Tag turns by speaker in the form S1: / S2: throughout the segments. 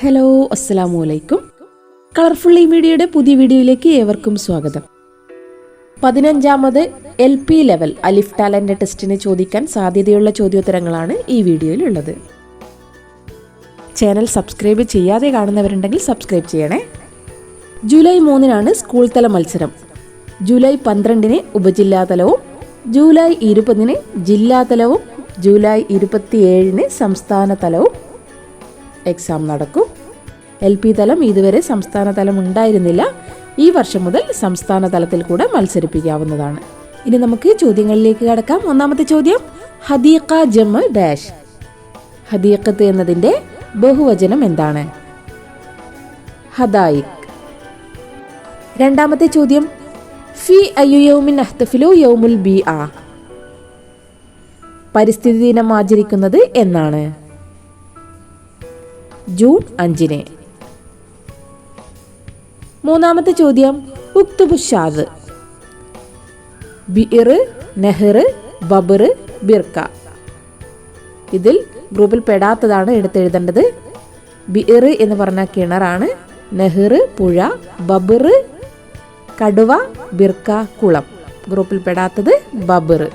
S1: Hello അസ്സലാമു അലൈക്കും colourful ഈ മീഡിയയുടെ പുതിയ വീഡിയോയിലേക്ക് ഏവർക്കും സ്വാഗതം. പതിനഞ്ചാമത് L P level Alif talent ടെസ്റ്റിന് ചോദിക്കാൻ സാധ്യതയുള്ള ചോദ്യോത്തരങ്ങളാണ് ഈ വീഡിയോയിലുള്ളത്. ചാനൽ സബ്സ്ക്രൈബ് ചെയ്യാതെ കാണുന്നവരുണ്ടെങ്കിൽ സബ്സ്ക്രൈബ് ചെയ്യണേ. ജൂലൈ മൂന്നിനാണ് സ്കൂൾ തല മത്സരം. ജൂലൈ പന്ത്രണ്ടിന് ഉപജില്ലാതലവും ജൂലൈ ഇരുപതിന് ജില്ലാതലവും ജൂലൈ ഇരുപത്തിയേഴിന് സംസ്ഥാന തലവും എക്സാം നടക്കും. എൽ പി തലം ഇതുവരെ സംസ്ഥാന തലം ഉണ്ടായിരുന്നില്ല. ഈ വർഷം മുതൽ സംസ്ഥാന തലത്തിൽ കൂടെ മത്സരിപ്പിക്കാവുന്നതാണ്. ഇനി നമുക്ക് ചോദ്യങ്ങളിലേക്ക് കടക്കാം. ഒന്നാമത്തെ ചോദ്യം ഹദീഖ ജമ് ഡാഷ്. ഹദീഖത്ത് എന്നതിന്റെ ബഹുവചനം എന്താണ്? ഹദായിക് രണ്ടാമത്തെ ചോദ്യം ഫി അയ്യുയൗമിൻ അഹ്തഫിലു യൗമുൽ ബി ആ പരിസ്ഥിതി ദിനം ആചരിക്കുന്നത് എന്നാണ്. ജൂൺ അഞ്ചിന്. മൂന്നാമത്തെ ചോദ്യം ഉക്തുബുഷാദ് ബിർ നെഹ്റ് ബബർ ബിർക്ക. ഇതിൽ ഗ്രൂപ്പിൽ പെടാത്തതാണ് എടുത്തെഴുതേണ്ടത്. ബിർ എന്ന് പറഞ്ഞ കിണറാണ് നെഹ്റ് പുഴ ബബർ കടുവ ബിർക്ക കുളം. ഗ്രൂപ്പിൽ പെടാത്തത് ബബർ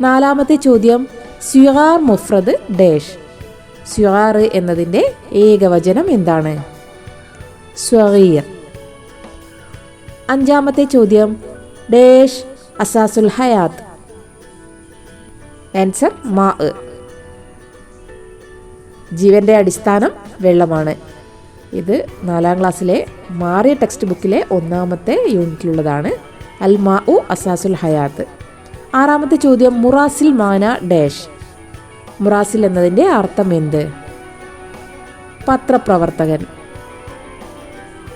S1: നാലാമത്തെ ചോദ്യം സ്വിയാർ മുഫ്രദ് ഡേഷ്. സ്യുഹാർ എന്നതിന്റെ ഏകവചനം എന്താണ്? സ്വഗീർ അഞ്ചാമത്തെ ചോദ്യം. ഡേഷ് അസാസുൽ ഹയാത്ത്. ആൻസർ മാ. ജീവന്റെ അടിസ്ഥാനം വെള്ളമാണ്. ഇത് നാലാം ക്ലാസ്സിലെ മാറിയ ടെക്സ്റ്റ് ബുക്കിലെ ഒന്നാമത്തെ യൂണിറ്റിലുള്ളതാണ്. അൽ മാ ഉ അസാസുൽ ഹയാത്ത്. ആറാമത്തെ ചോദ്യം. മുറാസിൽ മാന ഡാഷ്. മുറാസിൽ എന്നതിന്റെ അർത്ഥം എന്ത്? പത്രപ്രവർത്തകൻ.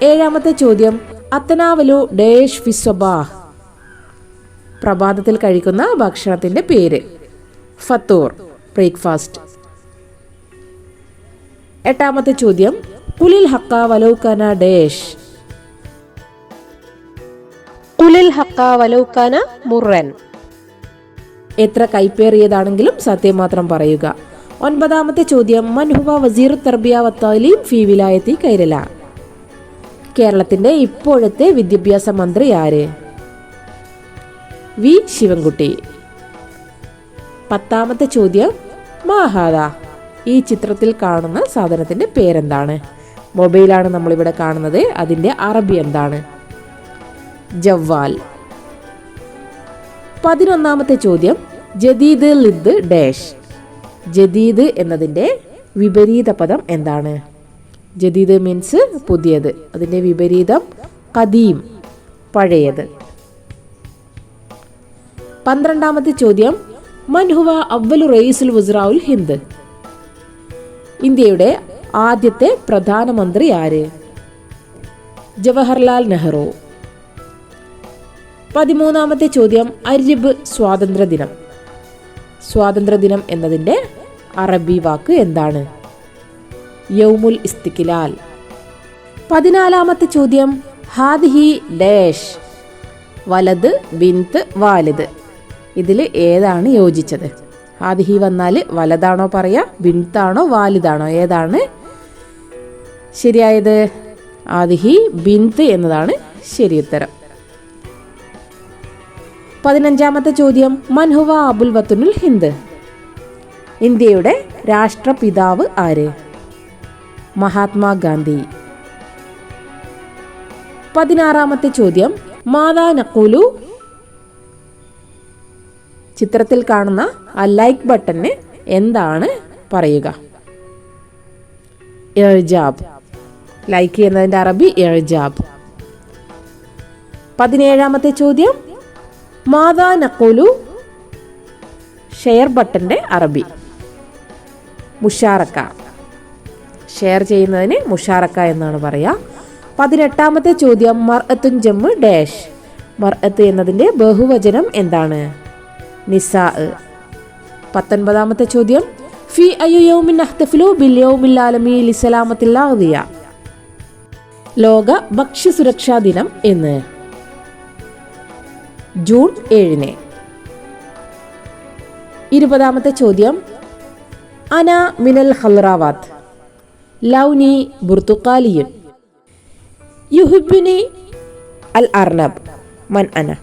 S1: ഏഴാമത്തെ ചോദ്യം അത്തനാവലു ഡേഷ് ഫിസ്വബാഹ് പ്രഭാതത്തിൽ കഴിക്കുന്ന ഭക്ഷണത്തിന്റെ പേര്. ഫത്തൂർ ബ്രേക്ക്ഫാസ്റ്റ്. എട്ടാമത്തെ ചോദ്യം കുലിൽ ഹക്ക വലൗക്കാന ഡേഷ്.
S2: കുലിൽ ഹക്ക വലൗക്കാന മുറൻ.
S1: എത്ര കൈപ്പേറിയതാണെങ്കിലും സത്യം മാത്രം പറയുക. ഒൻപതാമത്തെ ചോദ്യം മൻഹുവ വസീർ തർബിയ വത്താലിം ഫി വിലായത്തി കൈരല. കേരളത്തിന്റെ ഇപ്പോഴത്തെ വിദ്യാഭ്യാസ മന്ത്രി ആര്? വി. ശിവൻകുട്ടി. പത്താമത്തെ ചോദ്യം മാഹാദ. ഈ ചിത്രത്തിൽ കാണുന്ന സാധനത്തിന്റെ പേരെന്താണ്? മൊബൈലാണ് നമ്മളിവിടെ കാണുന്നത് അതിന്റെ അറബി എന്താണ്? ജവ്വാൽ. പതിനൊന്നാമത്തെ ചോദ്യം ജദീദ് ലിദ് ഡാഷ്. ജദീദ് എന്നതിന്റെ വിപരീത പദം എന്താണ്? ജദീദ് മീൻസ് പുതിയത്. അതിന്റെ വിപരീതം കദീം പഴയത്. പന്ത്രണ്ടാമത്തെ ചോദ്യം മൻഹുവ അവലു റയീസുൽ വുസ്രാവുൽ ഹിന്ദ്? ഇന്ത്യയുടെ ആദ്യത്തെ പ്രധാനമന്ത്രി ആര്? ജവഹർലാൽ നെഹ്റു. പതിമൂന്നാമത്തെ ചോദ്യം അരിബ് സ്വാതന്ത്ര്യദിനം. സ്വാതന്ത്ര്യദിനം എന്നതിന്റെ അറബി വാക്ക് എന്താണ്? യൗമുൽ ഇസ്തിക്കിലാൽ പതിനാലാമത്തെ ചോദ്യം. ഹാദിഹി ഡേഷ്. വലത് ബിന്ത് വാലിദ്. ഇതിൽ ഏതാണ് യോജിച്ചത്? ഹാദിഹി വന്നാൽ വലതാണോ പറയാ ബിന്താണോ വാലിദാണോ? ഏതാണ് ശരിയായത്? ആദിഹി ബിന്ത് എന്നതാണ് ശരിയുത്തരം. പതിനഞ്ചാമത്തെ ചോദ്യം മൻഹുവ അബുൽ വത്തുനുൽ ഹിന്ദ്. ഇന്ത്യയുടെ രാഷ്ട്രപിതാവ് ആര്? മഹാത്മാഗാന്ധി പതിനാറാമത്തെ ചോദ്യം മാതാ നക്കൂലു ചിത്രത്തിൽ കാണുന്ന ആ ലൈക്ക് ബട്ടന് എന്താണ് പറയുക? എഴ്ജാബ് ലൈക്ക് ചെയ്യുന്നതിന്റെ അറബി എഴ്ജാബ് പതിനേഴാമത്തെ ചോദ്യം മാതാ നക്കോലു ഷെയർ ബട്ടന്റെ അറബി. മുഷാറക്ക. ഷെയർ ചെയ്യുന്നതിന് മുഷാറക്ക എന്നാണ് പറയുക പതിനെട്ടാമത്തെ ചോദ്യം മർഅത്തുൻ ജമ്മ് ഡാഷ്. മർഅത്ത് എന്നതിന്റെ ബഹുവചനം എന്താണ്? നിസാ. പത്തൊൻപതാമത്തെ ചോദ്യം ഫി അയ്യുയൗമിൻ അഹ്തഫിലു ആലമി ലിസലാമത്തില്ലാതിയ ലോക ദിനം എന്ന്. ജൂൺ ഏഴിന്. ഇരുപതാമത്തെ ചോദ്യം. അന മിനൽ ഹൽറാവാത്ത് ലൗനി ബുർത്തുക്കാലിയൻ യുഹിബിനി അൽ അർണബ് മൻ അന.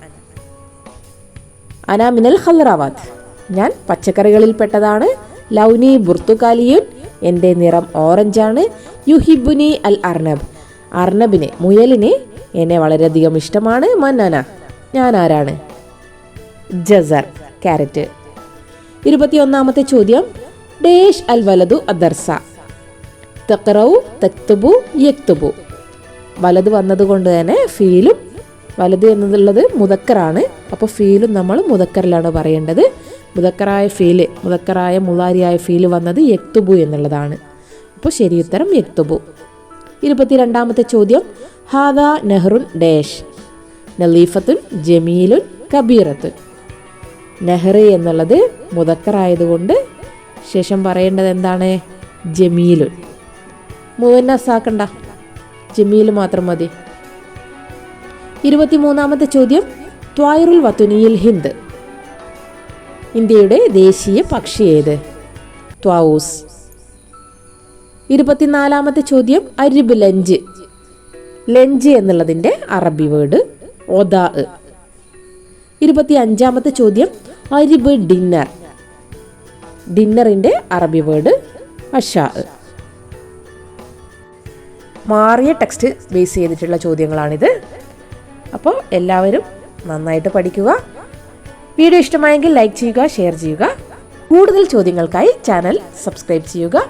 S1: അന മിനൽ ഹൽറാവാത്ത് ഞാൻ പച്ചക്കറികളിൽപ്പെട്ടതാണ്. ലൗനി ബുർത്തുക്കാലിയൻ എന്റെ നിറം ഓറഞ്ചാണ്. യുഹിബുനി അൽ അർണബ് അർണബിനെ മുയലിനെ എന്നെ വളരെയധികം ഇഷ്ടമാണ് മന്നന ഞാൻ ആരാണ് ജസർ ക്യാരറ്റ്. ഇരുപത്തിയൊന്നാമത്തെ ചോദ്യം ഡേഷ് അൽ വലതു അദർസ. തക്കറവു തെക്തുബു യക്തുബു. വലത് വന്നതുകൊണ്ട് തന്നെ ഫീലും വലത് എന്നുള്ളത് മുതക്കറാണ് അപ്പോൾ ഫീലും നമ്മൾ മുതക്കറിലാണ് പറയേണ്ടത്. മുതക്കറായ ഫീൽ മുതക്കറായ മുളാരിയായ ഫീൽ വന്നത് യക്തുബു എന്നുള്ളതാണ്. അപ്പോൾ ശരിയുത്തരം യക്തുബു. ഇരുപത്തിരണ്ടാമത്തെ ചോദ്യം ഹാദ നെഹ്റുൻ ഡേഷ്. നലീഫത്തുൻ ജമീലുൻ കബീറത്തുൻ. നെഹ്റ് എന്നുള്ളത് മുതക്കറായതുകൊണ്ട് ശേഷം പറയേണ്ടത് എന്താണ്? ജമീലുൻ. മുവന്നസാക്കണ്ട. ജമീൽ മാത്രം മതി. ഇരുപത്തിമൂന്നാമത്തെ ചോദ്യം ത്വായറുൽ വത്തുനിയിൽ ഹിന്ദ്. ഇന്ത്യയുടെ ദേശീയ പക്ഷി ഏത്? ത്വാവൂസ് ഇരുപത്തിനാലാമത്തെ ചോദ്യം അരിബ് ലഞ്ച്. ലഞ്ച് എന്നുള്ളതിന്റെ അറബി വേർഡ് ഒദാ. ഇരുപത്തി അഞ്ചാമത്തെ ചോദ്യം അരിബ് ഡിന്നർ. ഡിന്നറിന്റെ അറബി വേർഡ് അഷാ. മാറിയ ടെക്സ്റ്റ് ബേസ് ചെയ്തിട്ടുള്ള ചോദ്യങ്ങളാണിത്. അപ്പോൾ എല്ലാവരും നന്നായിട്ട് പഠിക്കുക. വീഡിയോ ഇഷ്ടമായെങ്കിൽ ലൈക്ക് ചെയ്യുക ഷെയർ ചെയ്യുക. കൂടുതൽ ചോദ്യങ്ങൾക്കായി ചാനൽ സബ്സ്ക്രൈബ് ചെയ്യുക.